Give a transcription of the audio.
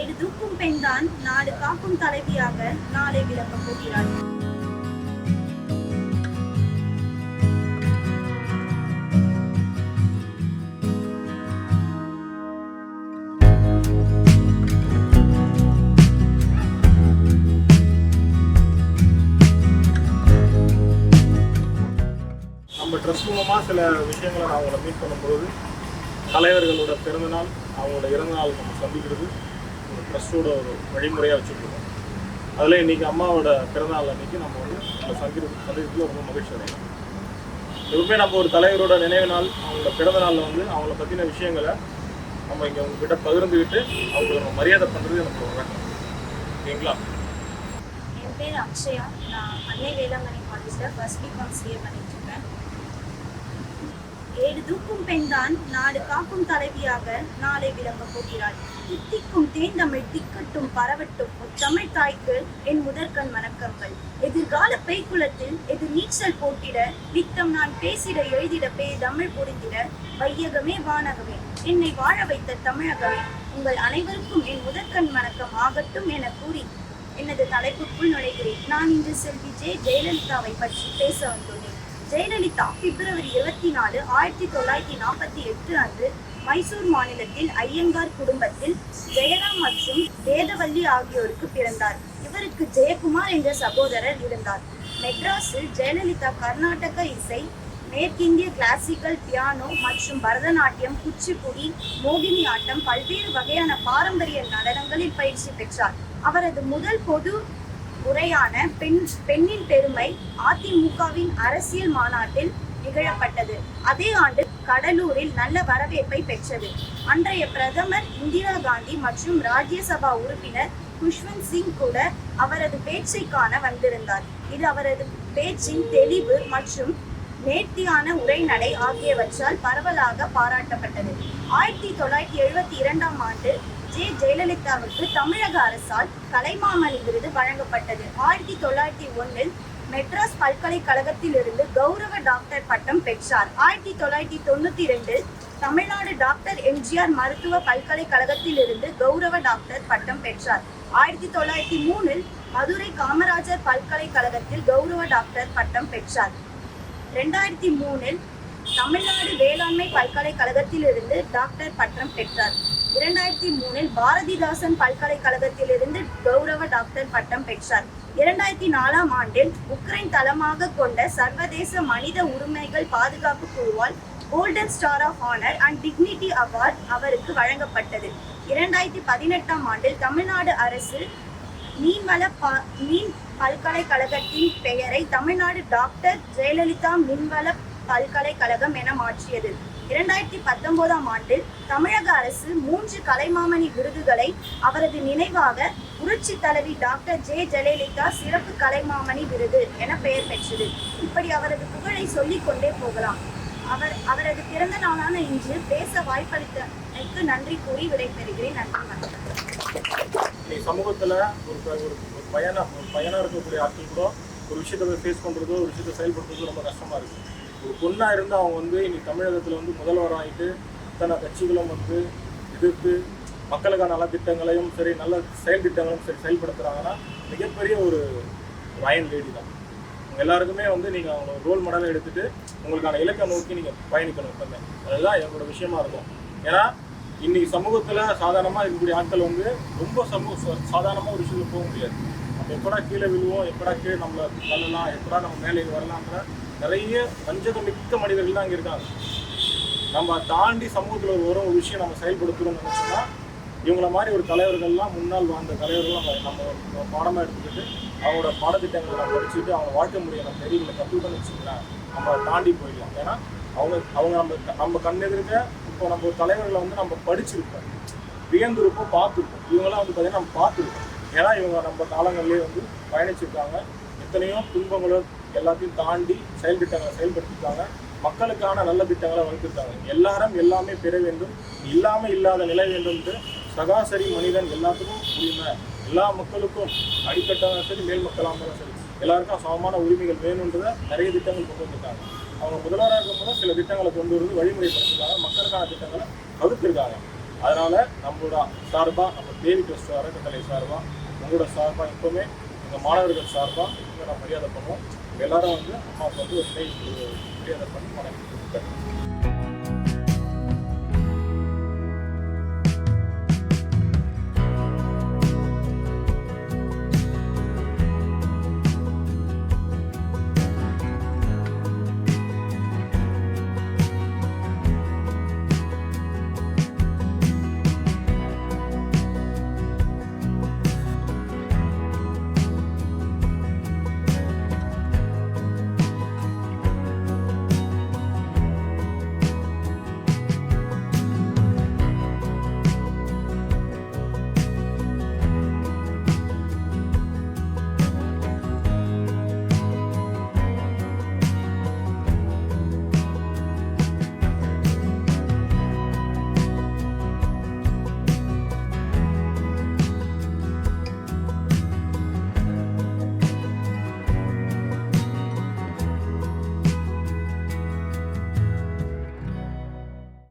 ஏடு தூக்கும் பெண்தான் நாடு காக்கும் தலைவியாக நாளை விளக்கப் போகிறாள். நம்ம ட்ரெஸ் மூலமாக சில விஷயங்களை நான் அவங்கள மீட் பண்ணும்போது தலைவர்களோட பிறந்தநாள் அவங்களோட இறந்தநாள் நம்ம சந்திக்கிறது. ஒரு ட்ரஸ்டோட ஒரு வழிமுறையாக வச்சுருக்கோம். அதில் இன்னைக்கு அம்மாவோட பிறந்தநாள் அன்னைக்கு நம்ம வந்து அந்த சங்கீத சந்திக்கிறதுல ரொம்ப மகிழ்ச்சி அடையும் எப்பவுமே நம்ம ஒரு தலைவரோட நினைவு நாள் அவங்களோட பிறந்த நாளில் வந்து அவங்கள பற்றின விஷயங்களை நம்ம இங்கே உங்ககிட்ட பகிர்ந்துக்கிட்டு அவங்களுக்கு நம்ம மரியாதை பண்ணுறது எனக்கு ஒரு வழக்கம். ஓகேங்களா? என் பேர் அக்ஷயா. நான் அன்னை வேளாங்கண்ணி காலேஜில் ஃபர்ஸ்ட் பிகாம் சிஏ பண்ணிட்டு இருக்கேன். ஏடு தூக்கும் பெண்தான் நாடு காக்கும் தலைவியாக நாளை விளங்கப் போகிறாள். தித்திக்கும் தேந்தமிழ் திக்கட்டும் பரவட்டும் தமிழ் தாய்க்கு என் முதற்கண் வணக்கங்கள். எதிர்கால பெய்குலத்தில் எதிர் நீச்சல் போட்டிட நித்தம் நான் பேசிட எழுதிட பே தமிழ் புரிந்திட வையகமே வானகமே. என்னை வாழ வைத்த தமிழகமே உங்கள் அனைவருக்கும் என் முதற்கண் வணக்கம் ஆகட்டும் என கூறி எனது தலைப்புக்குள் நுழைகிறேன். நான் இன்று செல்வி ஜெ. ஜெயலலிதாவை பற்றி பேச வந்துள்ளேன். ஜெயலலிதா பிப்ரவரி இருபத்தி நாலு ஆயிரத்தி தொள்ளாயிரத்தி நாற்பத்தி எட்டு அன்று மைசூர் மாநிலத்தில் ஐயங்கார் குடும்பத்தில் ஜெயராம் மற்றும் வேதவல்லி ஆகியோருக்கு பிறந்தார். இவருக்கு ஜெயக்குமார் என்ற சகோதரர் இருந்தார். மெட்ராஸில் ஜெயலலிதா கர்நாடக இசை மேற்கிந்திய கிளாசிக்கல் பியானோ மற்றும் பரதநாட்டியம் குச்சிப்புடி மோகினி ஆட்டம் பல்வேறு வகையான பாரம்பரிய நடனங்களில் பயிற்சி பெற்றார். அவரது முதல் பொது உரையான பெண் பெண்ணின் பெருமை அதிமுகவின் அரசியல் மாநாட்டில் நிகழப்பட்டது. அதே ஆண்டு கடலூரில் நல்ல வரவேற்பை பெற்றது. அன்றைய பிரதமர் இந்திரா காந்தி மற்றும் ராஜ்யசபா உறுப்பினர் குஷ்வந்த் சிங் கூட அவரது பேச்சை காண வந்திருந்தார். இது அவரது பேச்சின் தெளிவு மற்றும் நேர்த்தியான உரைநடை ஆகியவற்றால் பரவலாக பாராட்டப்பட்டது. ஆயிரத்தி தொள்ளாயிரத்தி எழுபத்தி இரண்டாம் ஆண்டு ஜே. ஜெயலலிதாவுக்கு தமிழக அரசால் கலைமாமணி விருது வழங்கப்பட்டது. ஆயிரத்தி தொள்ளாயிரத்தி ஒன்றில் மெட்ராஸ் பல்கலைக்கழகத்திலிருந்து கௌரவ டாக்டர் பட்டம் பெற்றார். ஆயிரத்தி தொள்ளாயிரத்தி தொண்ணூத்தி ரெண்டில் தமிழ்நாடு டாக்டர் எம்ஜிஆர் மருத்துவ பல்கலைக்கழகத்திலிருந்து கௌரவ டாக்டர் பட்டம் பெற்றார். ஆயிரத்தி தொள்ளாயிரத்தி மூணில் மதுரை காமராஜர் பல்கலைக்கழகத்தில் கௌரவ டாக்டர் பட்டம் பெற்றார். ரெண்டாயிரத்தி மூணில் தமிழ்நாடு வேளாண்மை பல்கலைக்கழகத்திலிருந்து டாக்டர் பட்டம் பெற்றார். இரண்டாயிரத்தி மூணில் பாரதிதாசன் பல்கலைக்கழகத்திலிருந்து கௌரவ டாக்டர் பட்டம் பெற்றார். இரண்டாயிரத்தி நாலாம் ஆண்டில் உக்ரைன் தளமாக கொண்ட சர்வதேச மனித உரிமைகள் பாதுகாப்பு குழுவால் golden star of honour and dignity award அவருக்கு வழங்கப்பட்டது. இரண்டாயிரத்தி பதினெட்டாம் ஆண்டில் தமிழ்நாடு அரசு மீன்வள ப- மீன் பல்கலைக்கழகத்தின் பெயரை தமிழ்நாடு டாக்டர் ஜெயலலிதா மீன்வள பல்கலைக்கழகம் என மாற்றியது. இரண்டாயிரத்தி பத்தொன்பதாம் ஆண்டில் தமிழக அரசு மூன்று கலைமாமணி விருதுகளை அவரது நினைவாக புரட்சி தலைவி டாக்டர் ஜே ஜெயலலிதா சிறப்பு கலைமாமணி விருது என பெயர் பெற்றது. இப்படி அவரது புகழை சொல்லிக் கொண்டே போகலாம். அவர் அவரது பிறந்த நாளான இன்று பேச வாய்ப்பளித்தமைக்கு நன்றி கூறி விடைபெறுகிறேன். நன்றி வணக்கம். சமூகத்தில் ஒரு ஒரு ஒரு பயணம் ஒரு பயணம் இருக்கக்கூடிய ஆட்கள் கூட ஒரு விஷயத்தை ஃபேஸ் பண்ணுறதோ ஒரு விஷயத்தை செயல்படுத்துறதோ ரொம்ப கஷ்டமாக இருக்குது ஒரு பொண்ணாக இருந்து அவங்க வந்து இன்னைக்கு தமிழகத்தில் வந்து முதல்வர் ஆகிட்டு இத்தனை கட்சிகளும் வந்து எதிர்த்து மக்களுக்கான நல திட்டங்களையும் சரி நல்ல செயல் திட்டங்களும் சரி செயல்படுத்துகிறாங்கன்னா மிகப்பெரிய ஒரு ராயன் லேடி தான். உங்கள் எல்லாருக்குமே வந்து நீங்கள் அவங்கள ரோல் மாடலை எடுத்துகிட்டு உங்களுக்கான இலக்கை நோக்கி நீங்கள் பயணிக்கணும் எப்பவுமே. அதுதான் என்னோட விஷயமா இருக்கும். ஏன்னா இன்னைக்கு சமூகத்தில் சாதாரணமாக இருக்கக்கூடிய ஆட்கள் வந்து ரொம்ப சமூக சாதாரணமாக ஒரு விஷயத்தில் போக முடியாது. நம்ம எப்படா கீழே விழுவோம் எப்படா கீழே நம்மளை தள்ளலாம் எப்படா நம்ம மேலே வரலாம்ன்ற நிறைய வஞ்சகம் மிக்க மனிதர்கள் தான் அங்கே இருக்காங்க. நம்ம தாண்டி சமூகத்தில் ஒரு ஒரு விஷயம் நம்ம செயல்படுத்துகிறோம்னு நினச்சோம்னா இவங்கள மாதிரி ஒரு தலைவர்கள்லாம் முன்னால் வாழ்ந்த தலைவர்கள்லாம் நம்ம நம்ம பாடமாக எடுத்துக்கிட்டு அவங்களோட பாடத்திட்டங்களை நம்ம படிச்சுட்டு அவங்க வாழ்க்கை முறையை நம்ம நெறிகளை கற்றுக்கிட்டோம்னு வச்சுக்கலாம் நம்ம தாண்டி போயிடலாம். ஏன்னா அவங்க அவங்க நம்ம நம்ம கண்ணெதிர்க்க இப்போ நம்ம ஒரு தலைவர்களை வந்து நம்ம படிச்சிருப்போம். வியந்திருப்போம் பார்த்துருப்போம். இவங்கெல்லாம் வந்து பார்த்தீங்கன்னா நம்ம பார்த்துருப்போம் ஏன்னா இவங்க நம்ம காலங்கள்லேயே வந்து பயணிச்சிருக்காங்க. எத்தனையோ துன்பங்களோ எல்லாத்தையும் தாண்டி செயல் திட்டங்களை செயல்படுத்திருக்காங்க மக்களுக்கான நல்ல திட்டங்களை வகுத்திருக்காங்க. எல்லாரும் எல்லாமே பெற வேண்டும். இல்லாமல் இல்லாத நிலை வேண்டும்ட்டு சராசரி மனிதன் எல்லாத்துக்கும் உரிமை. எல்லா மக்களுக்கும் அடித்தட்டாலும் சரி மேல் மக்களாக இருந்தாலும் சரி எல்லாருக்கும் சமமான உரிமைகள் வேணுன்றதை நிறைய திட்டங்கள் கொண்டு வந்திருக்காங்க. அவங்க முதல்வராக இருக்கும்போது சில திட்டங்களை கொண்டு வந்து வழிமுறைப்படுத்திருக்காங்க மக்களுக்கான திட்டங்களை வகுத்திருக்காங்க. அதனால நம்மளோட சார்பாக நம்ம தேவி ட்ரஸ்ட் அறக்கட்டளை சார்பாக உங்களோட சார்பாக எப்பவுமே இந்த மாணவர்கள் சார்பாக இங்கே நான் மரியாதை பண்ணுவோம். எல்லாரும் வந்து அம்மாவுக்கு வந்து ஒரு நினைவு மரியாதை பண்ணி வணக்கம்